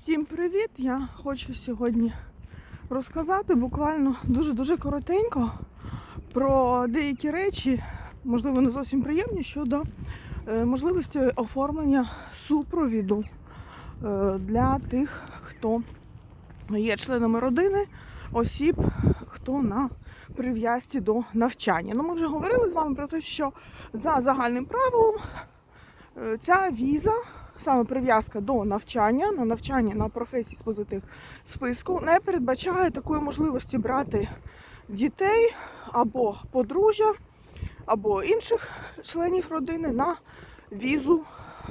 Всім привіт! Я хочу сьогодні розказати буквально дуже-дуже коротенько про деякі речі, можливо, не зовсім приємні, щодо е, можливості оформлення супровіду е, для тих, хто є членами родини, осіб, хто на прив'язці до навчання. Ну, ми вже говорили з вами про те, що за загальним правилом е, ця віза саме прив'язка до навчання, на навчання на професії з позитив списку не передбачає такої можливості брати дітей або подружжя, або інших членів родини на візу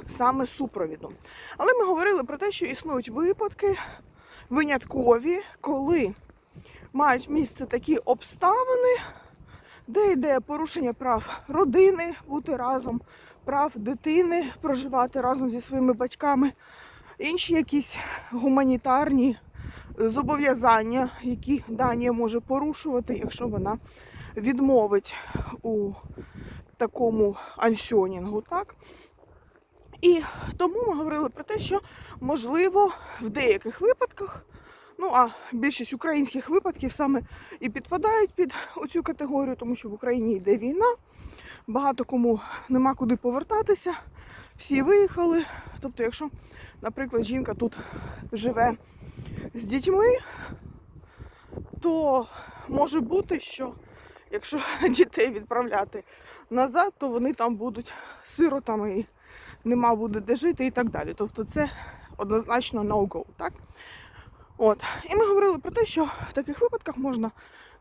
саме супровіду. Але ми говорили про те, що існують випадки виняткові, коли мають місце такі обставини, де йде порушення прав родини, бути разом, прав дитини, проживати разом зі своїми батьками, інші якісь гуманітарні е, зобов'язання, які Данія може порушувати, якщо вона відмовить у такому ансьонінгу. Так? І тому ми говорили про те, що можливо в деяких випадках, ну а більшість українських випадків саме і підпадають під оцю категорію, тому що в Україні йде війна, багато кому нема куди повертатися, всі виїхали. Тобто, якщо, наприклад, жінка тут живе з дітьми, то може бути, що якщо дітей відправляти назад, то вони там будуть сиротами і нема буде де жити і так далі. Тобто це однозначно no-go, так? От. І ми говорили про те, що в таких випадках можна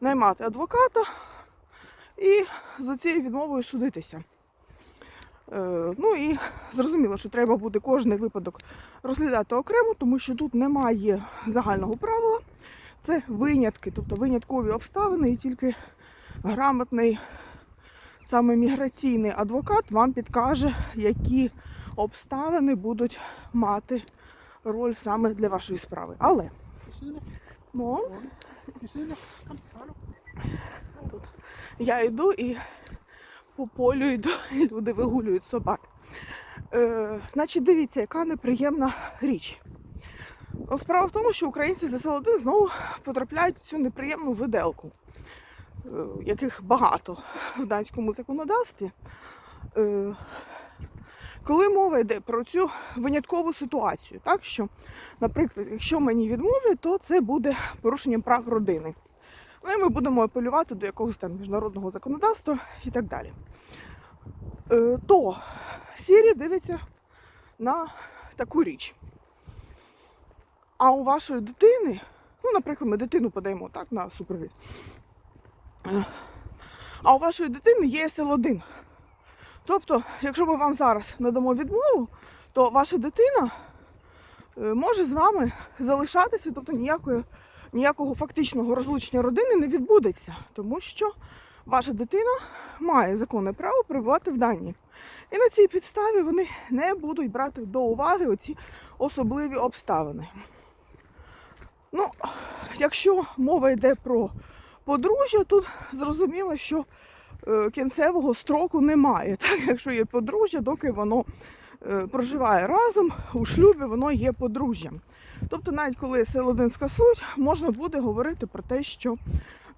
наймати адвоката і за цією відмовою судитися. Е, ну і зрозуміло, що треба буде кожний випадок розглядати окремо, тому що тут немає загального правила. Це винятки, тобто виняткові обставини, і тільки грамотний саме міграційний адвокат вам підкаже, які обставини будуть мати роль саме для вашої справи. Але ну, тут я йду і по полю йду, і люди вигулюють собак. Е, значить, дивіться, яка неприємна річ. Справа в тому, що українці за СЛ1 знову потрапляють в цю неприємну виделку, е, яких багато в данському законодавстві. Е, коли мова йде про цю виняткову ситуацію, так що, наприклад, якщо мені відмовлять, то це буде порушенням прав родини. Ну і ми будемо апелювати до якогось там міжнародного законодавства і так далі. Е, то Сірі дивиться на таку річ. А у вашої дитини, ну, наприклад, ми дитину подаємо так на супровід. Е, А у вашої дитини є СЛ1. Тобто, якщо ми вам зараз надамо відмову, то ваша дитина е, може з вами залишатися, тобто ніякої, ніякого фактичного розлучення родини не відбудеться, тому що ваша дитина має законне право перебувати в Данії. І на цій підставі вони не будуть брати до уваги оці особливі обставини. Ну, якщо мова йде про подружжя, тут зрозуміло, що кінцевого строку немає. Так, якщо є подружжя, доки воно е, проживає разом, у шлюбі воно є подружжям. Тобто, навіть коли СЛ1 скасують, можна буде говорити про те, що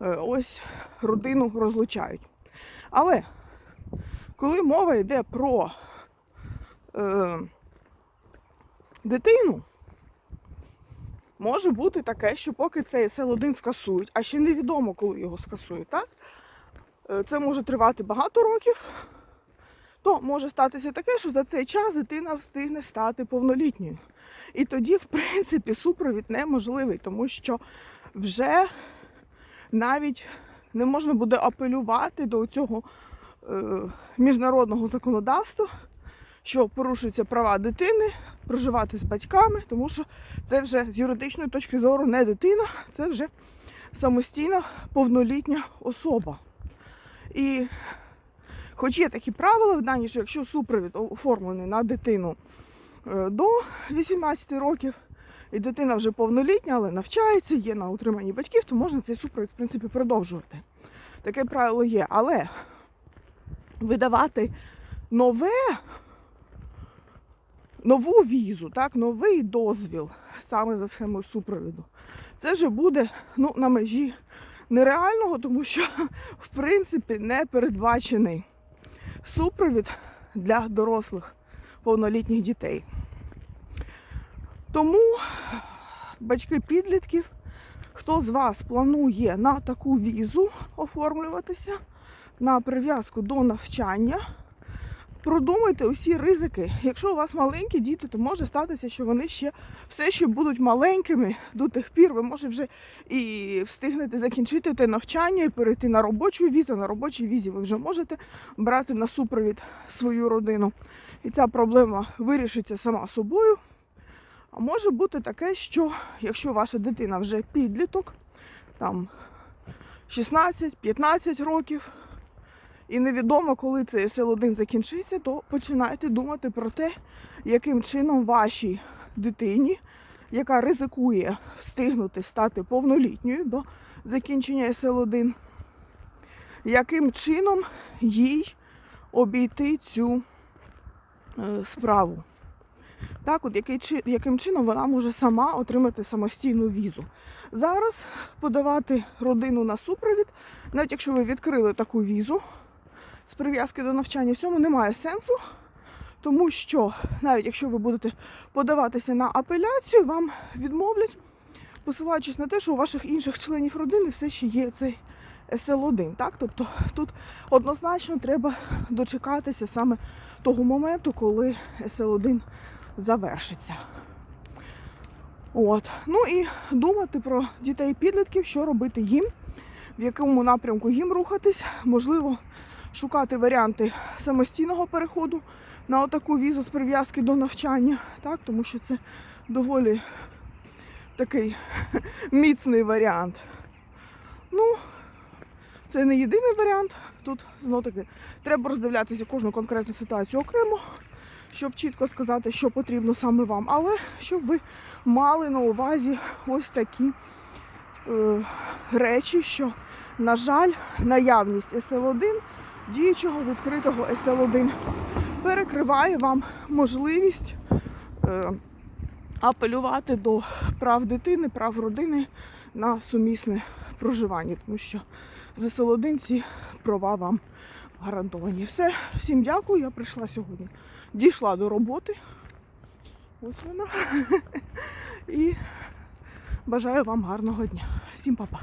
е, ось родину розлучають. Але коли мова йде про е, дитину, може бути таке, що поки цей СЛ1 скасують, а ще невідомо, коли його скасують, так? Е, Це може тривати багато років, то може статися таке, що за цей час дитина встигне стати повнолітньою. І тоді, в принципі, супровід неможливий, тому що вже навіть не можна буде апелювати до цього е, міжнародного законодавства, що порушуються права дитини проживати з батьками, тому що це вже з юридичної точки зору не дитина, це вже самостійна повнолітня особа. І хоч є такі правила в Данії, що якщо супровід оформлений на дитину е, до 18 років, і дитина вже повнолітня, але навчається, є на утриманні батьків, то можна цей супровід, в принципі, продовжувати. Таке правило є. Але видавати нове нову візу, так, новий дозвіл саме за схемою супровіду, це вже буде ну, на межі нереального, тому що в принципі не передбачений супровід для дорослих повнолітніх дітей. Тому батьки підлітків, хто з вас планує на таку візу оформлюватися, на прив'язку до навчання, продумайте усі ризики. Якщо у вас маленькі діти, то може статися, що вони ще все ще будуть маленькими до тих пір. Ви може вже і встигнете закінчити те навчання і перейти на робочу візу. На робочій візі ви вже можете брати на супровід свою родину. І ця проблема вирішиться сама собою. А може бути таке, що якщо ваша дитина вже підліток, там 16-15 років, і невідомо, коли цей СЛ1 закінчиться, то починайте думати про те, яким чином вашій дитині, яка ризикує встигнути стати повнолітньою до закінчення СЛ1, яким чином їй обійти цю е, справу. Так, от який, яким чином вона може сама отримати самостійну візу. Зараз подавати родину на супровід, навіть якщо ви відкрили таку візу з прив'язки до навчання, в цьому немає сенсу, тому що навіть якщо ви будете подаватися на апеляцію, вам відмовлять, посилаючись на те, що у ваших інших членів родини все ще є цей СЛ1. Так? Тобто тут однозначно треба дочекатися саме того моменту, коли СЛ1 завершиться. От. Ну і думати про дітей підлітків, що робити їм, в якому напрямку їм рухатись, можливо, шукати варіанти самостійного переходу на отаку візу з прив'язки до навчання, так, тому що це доволі такий міцний варіант. Ну, це не єдиний варіант. Тут знову таки треба роздивлятися кожну конкретну ситуацію окремо щоб чітко сказати, що потрібно саме вам, але щоб ви мали на увазі ось такі е, речі, що, на жаль, наявність SL1, діючого відкритого SL1, перекриває вам можливість е, апелювати до прав дитини, прав родини на сумісне проживання, тому що з SL1 ці права вам гарантовані. Все, всім дякую. Я прийшла сьогодні. Дійшла до роботи. Ось вона. І бажаю вам гарного дня. Всім па-па.